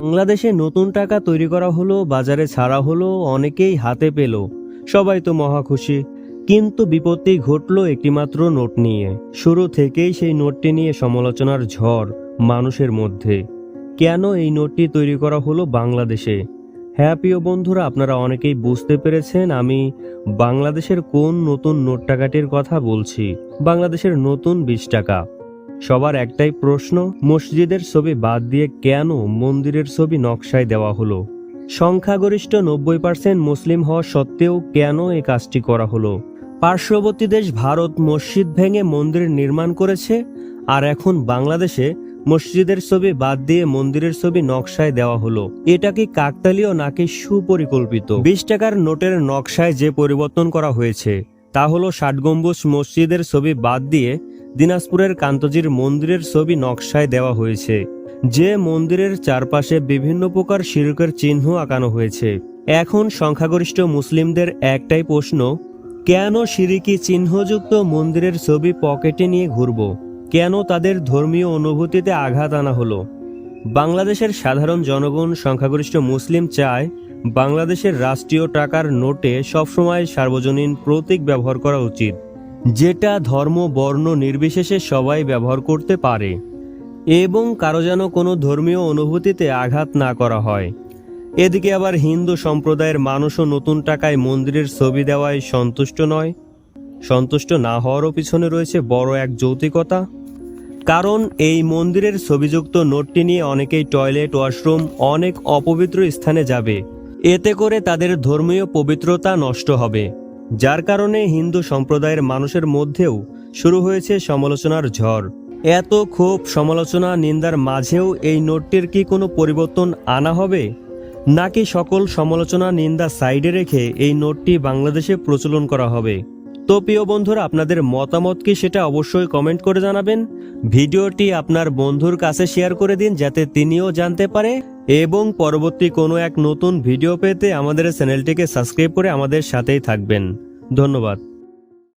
বাংলাদেশে নতুন টাকা তৈরি করা হলো, বাজারে ছাড়া হলো, অনেকেই হাতে পেল। সবাই তো মহা খুশি। কিন্তু বিপত্তি ঘটলো একটিমাত্র নোট নিয়ে। শুরু থেকেই সেই নোটটি নিয়ে সমালোচনার ঝড় মানুষের মধ্যে। কেন এই নোটটি তৈরি করা হলো বাংলাদেশে? হ্যাঁ প্রিয় বন্ধুরা, আপনারা অনেকেই বুঝতে পেরেছেন আমি বাংলাদেশের কোন নতুন নোট টাকাটির কথা বলছি। বাংলাদেশের নতুন বিশ টাকা। সবার একটাই প্রশ্ন, মসজিদের ছবি বাদ দিয়ে কেন মন্দিরের ছবি নকশায় দেওয়া হলো? সংখ্যাগরিষ্ঠ নব্বই পার্সেন্ট মুসলিম হওয়া সত্ত্বেও কেন এই কাজটি করা হলো? পার্শ্ববর্তী দেশ ভারত মসজিদ ভেঙে মন্দির নির্মাণ করেছে, আর এখন বাংলাদেশে মসজিদের ছবি বাদ দিয়ে মন্দিরের ছবি নকশায় দেওয়া হলো। এটা কি কাকতালীয় নাকি সুপরিকল্পিত? বিশ টাকার নোটের নকশায় যে পরিবর্তন করা হয়েছে, তা হলো ষাট গম্বুজ মসজিদের ছবি বাদ দিয়ে দিনাজপুরের কান্তজির মন্দিরের ছবি নকশায় দেওয়া হয়েছে। যে মন্দিরের চারপাশে বিভিন্ন প্রকার শিরকের চিহ্ন আঁকানো হয়েছে। এখন সংখ্যাগরিষ্ঠ মুসলিমদের একটাই প্রশ্ন, কেন সিরিকি চিহ্নযুক্ত মন্দিরের ছবি পকেটে নিয়ে ঘুরব? কেন তাদের ধর্মীয় অনুভূতিতে আঘাত আনা হলো? বাংলাদেশের সাধারণ জনগণ সংখ্যাগরিষ্ঠ মুসলিম চায় বাংলাদেশের রাষ্ট্রীয় টাকার নোটে সবসময় সার্বজনীন প্রতীক ব্যবহার করা উচিত। যেটা ধর্ম, বর্ণ নির্বিশেষে সবাই ব্যবহার করতে পারে। এবং কারও যেন কোনো ধর্মীয় অনুভূতিতে আঘাত না করা হয়। এদিকে আবার হিন্দু সম্প্রদায়ের মানুষও নতুন টাকায় মন্দিরের ছবি দেওয়ায় সন্তুষ্ট নয়। সন্তুষ্ট না হওয়ারও পিছনে রয়েছে বড় এক যৌতিকতা। কারণ এই মন্দিরের ছবিযুক্ত নোটটি নিয়ে অনেকেই টয়লেট, ওয়াশরুম, অনেক অপবিত্র স্থানে যাবে। এতে করে তাদের ধর্মীয় পবিত্রতা নষ্ট হবে। যার কারণে হিন্দু সম্প্রদায়ের মানুষের মধ্যেও শুরু হয়েছে সমালোচনার ঝড়। এত ক্ষোভ, সমালোচনা, নিন্দার মাঝেও এই নোটটির কি কোনো পরিবর্তন আনা হবে? নাকি সকল সমালোচনা, নিন্দা সাইডে রেখে এই নোটটি বাংলাদেশে প্রচলন করা হবে? তো প্রিয় বন্ধুরা, আপনাদের মতামত কি সেটা অবশ্যই কমেন্ট করে জানাবেন। ভিডিওটি আপনার বন্ধুর কাছে শেয়ার করে দিন যাতে তিনিও জানতে পারে। এবং পরবর্তী কোনো এক নতুন ভিডিও পেতে আমাদের চ্যানেলটিকে সাবস্ক্রাইব করে আমাদের সাথেই থাকবেন। ধন্যবাদ।